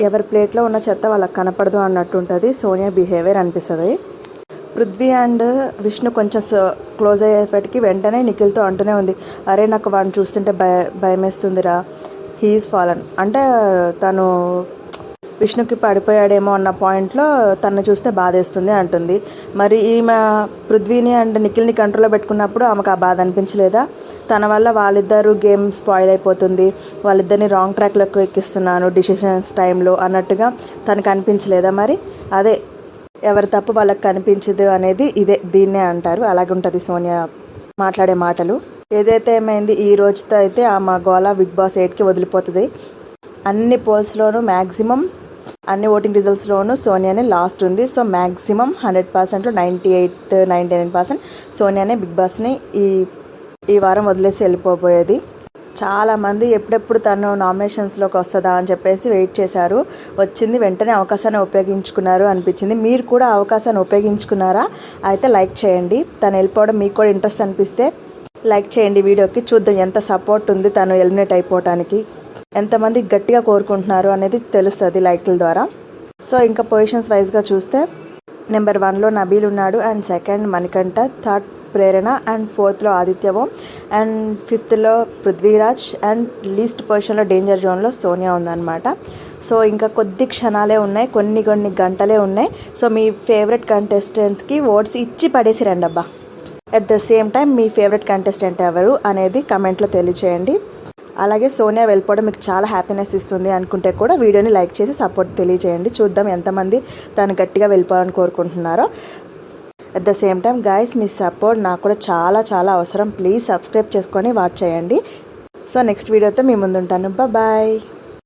ఎవరి ప్లేట్లో ఉన్న చెత్త వాళ్ళకి కనపడదు అన్నట్టు ఉంటుంది సోనియా బిహేవియర్ అనిపిస్తుంది. పృథ్వీ అండ్ విష్ణు కొంచెం క్లోజ్ అయ్యేపటికి వెంటనే నిఖిల్తో అంటూనే ఉంది. అరే నాకు వాడిని చూస్తుంటే భయ భయమేస్తుందిరా. He's fallen. అంటే తను విష్ణుకి పడిపోయాడేమో అన్న పాయింట్లో తను చూస్తే బాధేస్తుంది అంటుంది. మరి ఈమె పృథ్వీని అండ్ నిఖిల్ని కంట్రోల్లో పెట్టుకున్నప్పుడు ఆమెకు ఆ బాధ అనిపించలేదా? తన వల్ల వాళ్ళిద్దరూ గేమ్ స్పాయిల్ అయిపోతుంది. వాళ్ళిద్దరిని రాంగ్ ట్రాక్లోకి ఎక్కిస్తున్నాను డిసిషన్స్ టైంలో అన్నట్టుగా తనకు అనిపించలేదా మరి? అదే ఎవరి తప్పు వాళ్ళకి కనిపించదు అనేది ఇదే దీన్నే అంటారు. అలాగే ఉంటుంది సోనియా మాట్లాడే మాటలు. ఏదైతే ఏమైంది ఈ రోజుతో అయితే ఆమె గోలా బిగ్ బాస్ ఎయిట్కి వదిలిపోతుంది. అన్ని పోల్స్లోనూ మ్యాక్సిమం అన్ని ఓటింగ్ రిజల్ట్స్లోనూ సోనియానే లాస్ట్ ఉంది. సో మ్యాక్సిమం హండ్రెడ్ పర్సెంట్లో ninety eight ninety nine percent సోనియానే big బాస్ని ఈ ఈ వారం వదిలేసి వెళ్ళిపోబోయేది. చాలామంది ఎప్పుడెప్పుడు తను నామినేషన్స్లోకి వస్తుందా అని చెప్పేసి వెయిట్ చేశారు. వచ్చింది వెంటనే అవకాశాన్ని ఉపయోగించుకున్నారు అనిపించింది. మీరు కూడా అవకాశాన్ని ఉపయోగించుకున్నారా? అయితే లైక్ చేయండి. తను వెళ్ళిపోవడం మీకు కూడా ఇంట్రెస్ట్ అనిపిస్తే లైక్ చేయండి వీడియోకి. చూద్దాం ఎంత సపోర్ట్ ఉంది తను ఎలిమినేట్ అయిపోవటానికి. ఎంతమంది గట్టిగా కోరుకుంటున్నారు అనేది తెలుస్తుంది లైక్ల ద్వారా. సో ఇంకా పొజిషన్స్ వైజ్గా చూస్తే నెంబర్ వన్లో నబీల్ ఉన్నాడు and second Manikanta third Prerana and ఫోర్త్లో ఆదిత్యవం అండ్ ఫిఫ్త్లో పృథ్వీరాజ్ అండ్ లీస్ట్ పొజిషన్లో డేంజర్ జోన్లో సోనియా ఉందన్నమాట. సో ఇంకా కొద్ది క్షణాలే ఉన్నాయి కొన్ని కొన్ని గంటలే ఉన్నాయి. సో మీ ఫేవరెట్ కంటెస్టెంట్స్కి ఓట్స్ ఇచ్చి పడేసి రండబ్బా అట్ ద సేమ్ టైం మీ ఫేవరెట్ కంటెస్టెంట్ ఎవరు అనేది కమెంట్లో తెలియచేయండి. అలాగే సోనియా వెళ్ళిపోవడం మీకు చాలా హ్యాపీనెస్ ఇస్తుంది అనుకుంటే కూడా వీడియోని లైక్ చేసి సపోర్ట్ తెలియజేయండి. చూద్దాం ఎంతమంది తను గట్టిగా వెళ్ళిపోవాలని కోరుకుంటున్నారో. At the same time guys me support నాకు కూడా చాలా చాలా అవసరం. ప్లీజ్ సబ్స్క్రైబ్ చేసుకొని వాచ్ చేయండి. సో నెక్స్ట్ వీడియోతో మీ ముందుంటాను. బాయ్